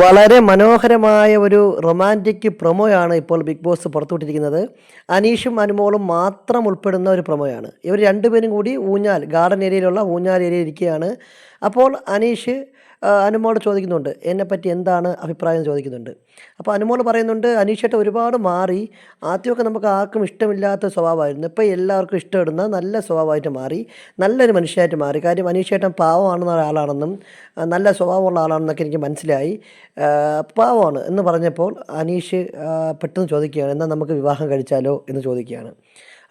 വളരെ മനോഹരമായ ഒരു റൊമാന്റിക് പ്രൊമോയാണ് ഇപ്പോൾ ബിഗ് ബോസ് പുറത്തുവിട്ടിരിക്കുന്നത്. അനീഷും അനുമോളും മാത്രം ഉൾപ്പെടുന്ന ഒരു പ്രൊമോയാണ്. ഇവർ രണ്ടുപേരും കൂടി ഊഞ്ഞാൽ ഗാർഡൻ ഏരിയയിലുള്ള ഊഞ്ഞാൽ ഏരിയയിൽ ഇരിക്കുകയാണ്. അപ്പോൾ അനീഷ് ആ, അനുമോട് ചോദിക്കുന്നുണ്ട് എന്നെപ്പറ്റി എന്താണ് അഭിപ്രായം? ചോദിക്കുന്നുണ്ട്. അപ്പോൾ അനുമോൾ പറയുന്നുണ്ട് അനീഷേട്ട ഒരുപാട് മാറി ആദ്യമൊക്കെ നമുക്ക് ആർക്കും ഇഷ്ടമില്ലാത്ത സ്വഭാവമായിരുന്നു. ഇപ്പോൾ എല്ലാവർക്കും ഇഷ്ടപ്പെടുന്ന നല്ല സ്വഭാവമായിട്ട് മാറി നല്ലൊരു മനുഷ്യനായിട്ട് മാറി. കാര്യം അനീഷേട്ടൻ പാവമാണെന്ന ഒരാളാണെന്നും നല്ല സ്വഭാവമുള്ള ആളാണെന്നൊക്കെ എനിക്ക് മനസ്സിലായി. പാവമാണ്. എന്ന് പറഞ്ഞപ്പോൾ അനീഷ് പെട്ടെന്ന് ചോദിക്കുകയാണ് എന്നാൽ നമുക്ക് വിവാഹം കഴിച്ചാലോ? എന്ന് ചോദിക്കുകയാണ്.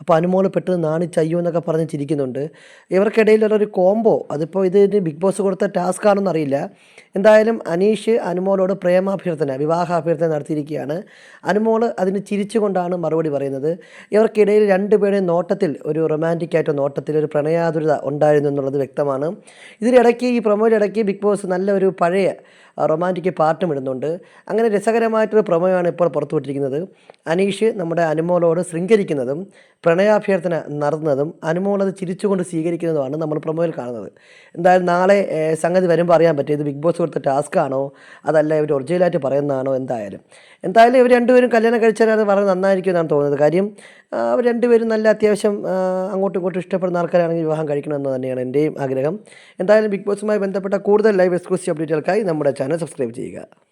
അപ്പോൾ അനുമോൾ പെട്ടെന്ന് നാണിച്ചയ്യോ എന്നൊക്കെ പറഞ്ഞ് ചിരിക്കുന്നുണ്ട്. ഇവർക്കിടയിലുള്ളൊരു കോംബോ അതിപ്പോൾ ഇത് ബിഗ് ബോസ് കൊടുത്ത ടാസ്ക് ആണെന്ന് അറിയില്ല. എന്തായാലും അനീഷ് അനുമോളോട് പ്രേമാഭ്യർത്ഥന വിവാഹാഭ്യർത്ഥന നടത്തിയിരിക്കുകയാണ്. അനുമോൾ അതിന് ചിരിച്ചുകൊണ്ടാണ് മറുപടി പറയുന്നത്. ഇവർക്കിടയിൽ രണ്ടുപേരുടെയും നോട്ടത്തിൽ ഒരു റൊമാന്റിക് ആയിട്ട് നോട്ടത്തിൽ ഒരു പ്രണയാതുരത ഉണ്ടായിരുന്നു എന്നുള്ളത് വ്യക്തമാണ്. ഇതിനിടയ്ക്ക് ഈ പ്രൊമോയിലിടയ്ക്ക് ബിഗ് ബോസ് നല്ലൊരു പഴയ റൊമാന്റിക് പാട്ടും ഇടുന്നുണ്ട്. അങ്ങനെ രസകരമായിട്ടൊരു പ്രൊമോയാണ് ഇപ്പോൾ പുറത്തുവിട്ടിരിക്കുന്നത്. അനീഷ് നമ്മുടെ അനുമോളോട് ശൃംഗരിക്കുന്നതും പ്രണയാഭ്യർത്ഥന നടത്തുന്നതും അനുമോൾ അത് ചിരിച്ചുകൊണ്ട് സ്വീകരിക്കുന്നതുമാണ് നമ്മൾ പ്രൊമോയിൽ കാണുന്നത്. എന്തായാലും നാളെ സംഗതി വരുമ്പോൾ അറിയാൻ പറ്റും ഇത് ബിഗ് ബോസ് കൊടുത്ത ടാസ്ക് ആണോ? അതല്ല ഇവർ ഒറിജിനലായിട്ട് പറയുന്നതാണോ? എന്തായാലും. എന്തായാലും ഇവർ രണ്ടുപേരും കല്യാണം കഴിച്ചാൽ അത് വളരെ നന്നായിരിക്കും എന്നാണ് തോന്നുന്നത്. കാര്യം അവർ രണ്ടുപേരും നല്ല അത്യാവശ്യം അങ്ങോട്ടും ഇങ്ങോട്ടും ഇഷ്ടപ്പെടുന്ന ആൾക്കാരാണെങ്കിൽ വിവാഹം കഴിക്കണമെന്ന് തന്നെയാണ് എന്റെയും ആഗ്രഹം. എന്തായാലും ബിഗ് ബോസുമായി ബന്ധപ്പെട്ട കൂടുതൽ ലൈവ് എക്സ്ക്ലൂസീവ് അപ്ഡേറ്റുകൾക്കായി നമ്മുടെ ചാനൽ സബ്സ്ക്രൈബ് ചെയ്യുക.